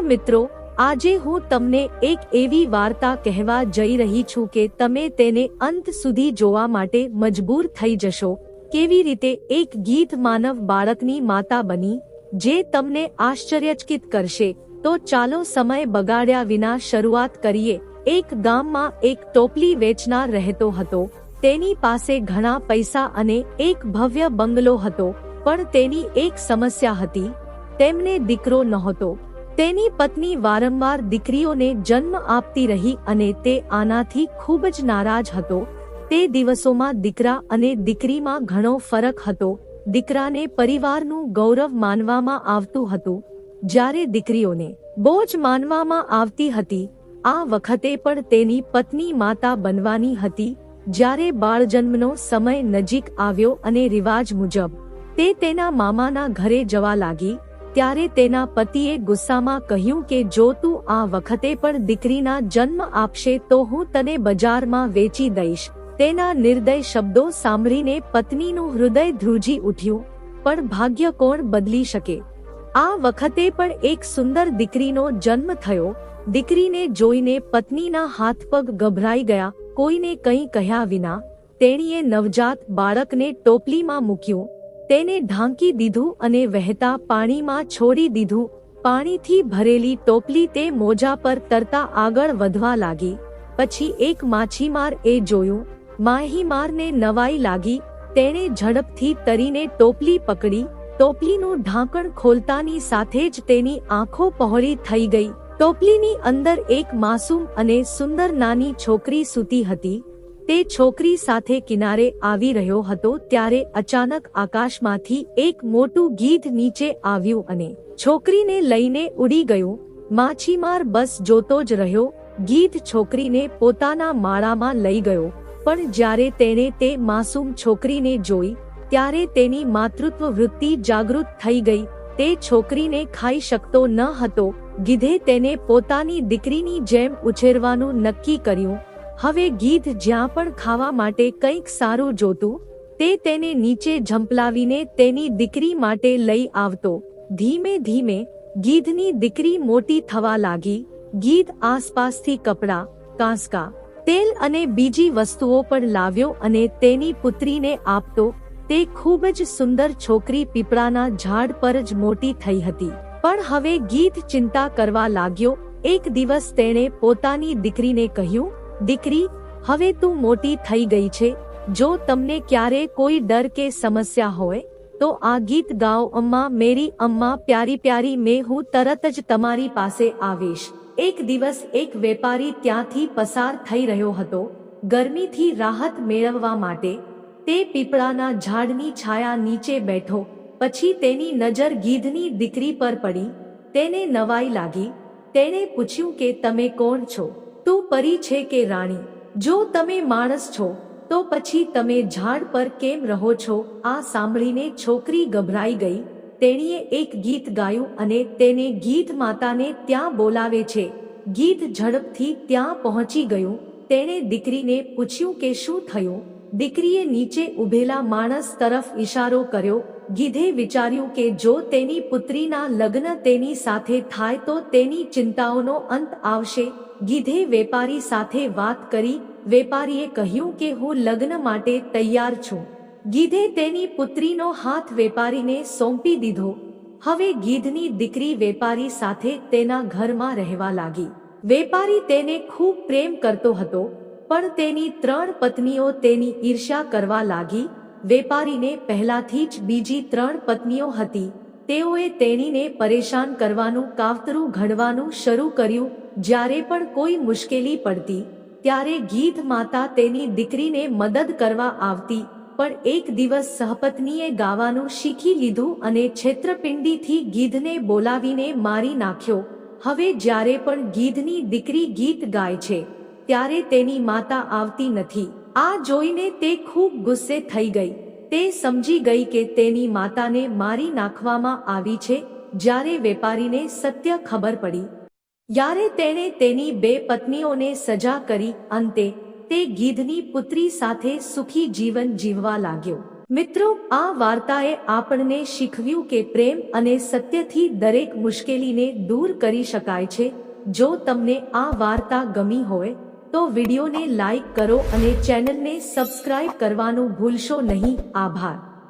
પ્રિય મિત્રો, આજે હું તમને એક એવી વાર્તા કહેવા જઈ રહી છું કે તમે તેને અંત સુધી જોવા માટે મજબૂર થઈ જશો. કેવી રીતે એક ગીત માનવ બાળકની માતા બની, જે તમને આશ્ચર્યચકિત કરશે. તો ચાલો સમય બગાડ્યા વિના શરૂઆત કરીએ. એક ગામમાં એક ટોપલી વેચનાર રહેતો હતો. તેની પાસે ઘણા પૈસા અને એક ભવ્ય બંગલો હતો. પણ તેની એક સમસ્યા હતી. તેમને દીકરો નહોતો. તેની પત્ની વારંવાર દીકરીઓને જન્મ આપતી રહી અને તે આનાથી ખૂબ જ નારાજ હતો. તે દિવસોમાં દીકરા અને દીકરીમાં ઘણો ફરક હતો. દીકરાને પરિવારનું ગૌરવ માનવામાં આવતું હતું. જ્યારે દીકરીઓને બોજ માનવામાં આવતી હતી, આ વખતે પણ તેની પત્ની માતા બનવાની હતી. જ્યારે બાળજન્મનો સમય નજીક આવ્યો અને રિવાજ મુજબ તે તેના મામાના ઘરે જવા લાગી ત્યારે તેના પતિએ ગુસ્સામાં કહ્યું કે, જો તું આ વખતે પણ દીકરીના જન્મ આપશે, તો હું તને બજારમાં વેચી દઈશ. તેના નિર્દય શબ્દો સાંભળીને પત્નીનું હૃદય ધ્રુજી ઉઠ્યું, પણ ભાગ્ય કોણ બદલી શકે? આ વખતે પણ એક સુંદર દીકરીનો જન્મ થયો. દીકરીને જોઈને પત્નીના હાથ પગ ગભરાઈ ગયા. કોઈને કંઈ કહ્યા વિના તેણીએ નવજાત બાળકને ટોપલીમાં મૂક્યું. તેને ઢાંકી દીધું અને વહેતા પાણીમાં છોડી દીધું. પાણીથી ભરેલી ટોપલી તે મોજા પર તરતા આગળ વધવા લાગી. પછી એક માછીમાર એ જોયું. માહીમારને નવાઈ લાગી. તેણે ઝડપથી તરીને ટોપલી પકડી. ટોપલીનું ઢાંકણ ખોલતાની સાથે જ તેની આંખો પહોળી થઈ ગઈ. ટોપલીની અંદર એક માસૂમ અને સુંદર નાની છોકરી સૂતી હતી. તે છોકરી સાથે કિનારે આવી રહ્યો હતો ત્યારે અચાનક આકાશમાંથી એક મોટું ગીધ નીચે આવ્યું અને છોકરીને લઈને ઉડી ગયું. માછીમાર બસ જોતો જ રહ્યો. ગીધ છોકરીને પોતાના માળામાં લઈ ગયો. પણ જ્યારે તેણે તે માસૂમ છોકરીને જોઈ, ત્યારે તેની માતૃત્વ વૃત્તિ જાગૃત થઈ ગઈ. તે છોકરીને ખાઈ શકતો ન હતો. ગીધે તેને પોતાની દીકરીની જેમ ઉછેરવાનું નક્કી કર્યું. હવે ગીધ જ્યાં પણ ખાવા માટે કંઈક સારું જોતું, તે તેને નીચે ઝંપલાવીને તેની દીકરી માટે લઈ આવતો. ધીમે ધીમે ગીધની દીકરી મોટી થવા લાગી. ગીધ આસપાસથી કપડાં, કાંસકા, તેલ અને બીજી વસ્તુઓ પણ લાવ્યો અને તેની પુત્રીને આપતો. તે ખૂબ જ સુંદર છોકરી પીપળાના ઝાડ પર જ મોટી થઈ હતી. પણ હવે ગીધ ચિંતા કરવા લાગ્યો. એક દિવસ તેણે પોતાની દીકરીને કહ્યું દીકરી, હવે તું મોટી થઈ ગઈ છે. જો તમને ક્યારે કોઈ ડર કે સમસ્યા હોય, તો આ ગીત ગાઓ, અમ્મા, મેરી અમ્મા, પ્યારી પ્યારી, મેં હું તરત જ તમારી પાસે આવીશ. એક દિવસ એક વેપારી ત્યાંથી પસાર થઈ રહ્યો હતો. ગરમીથી રાહત મેળવવા માટે તે પીપળાના ઝાડની છાયા નીચે બેઠો. પછી તેની નજર ગીધની દીકરી પર પડી. તેને નવાઈ લાગી. તેણે પૂછ્યું કે, તમે કોણ છો? તું પરી છે કે રાણી? જો તમે માણસ છો, તો પછી તમે ઝાડ પર કેમ રહો છો? આ સાંભળીને છોકરી ગભરાઈ ગઈ. તેણીએ એક ગીત ગાયું અને તેને ગીત માતાને ત્યાં બોલાવે છે. ગીત ઝડપથી ત્યાં પહોંચી ગયું. તેણે દીકરીને પૂછ્યું કે શું થયું? દીકરીએ નીચે ઉભેલા માણસ તરફ ઈશારો કર્યો ગીધે વિચાર્યું કે જો તેની પુત્રીના લગ્ન તેની સાથે થાય તો તેની ચિંતાઓનો અંત આવશે. ગીધે વેપારી સાથે વાત કરી. વેપારીએ કહ્યું કે હું લગ્ન માટે તૈયાર છું. ગીધે તેની પુત્રીનો હાથ વેપારીને સોંપી દીધો. હવે ગીધની દીકરી વેપારી સાથે તેના ઘરમાં રહેવા લાગી. વેપારી તેને ખૂબ પ્રેમ કરતો હતો, પણ તેની ત્રણ પત્નીઓ તેની ઈર્ષ્યા કરવા લાગી. વેપારીને પહેલાથી જ બીજી ત્રણ પત્નીઓ હતી. તેઓએ તેણીને પરેશાન કરવાનું, કાવતરું ઘડવાનું શરૂ કર્યું, જ્યારે પણ કોઈ મુશ્કેલી પડતી. ત્યારે ગીધ માતા તેની દીકરીને મદદ કરવા આવતી, પણ એક દિવસ સહપત્નીએ ગાવાનું શીખી લીધું અને છેત્રપિંડીથી ગીધને બોલાવીને મારી નાખ્યો. હવે જ્યારે પણ ગીધની દીકરી ગીત ગાય છે, ત્યારે તેની માતા આવતી નથી. આ જોઈને તે ખૂબ ગુસ્સે થઈ ગઈ. તે સમજી ગઈ કે તેની માતાને મારી નાખવામાં આવી છે, જ્યારે વેપારીને સત્ય ખબર પડી. યારે તેણે તેની બે પત્નીઓને સજા કરી, અંતે તે ગીધની પુત્રી સાથે સુખી જીવન જીવવા લાગ્યો. મિત્રો, આ વાર્તાએ આપણને શીખવ્યું કે પ્રેમ અને સત્યથી દરેક મુશ્કેલીને દૂર કરી શકાય છે. જો તમને આ વાર્તા ગમી હોય તો વિડીયોને લાઈક કરો અને ચેનલને સબસ્ક્રાઇબ કરવાનું ભૂલશો નહીં. આભાર.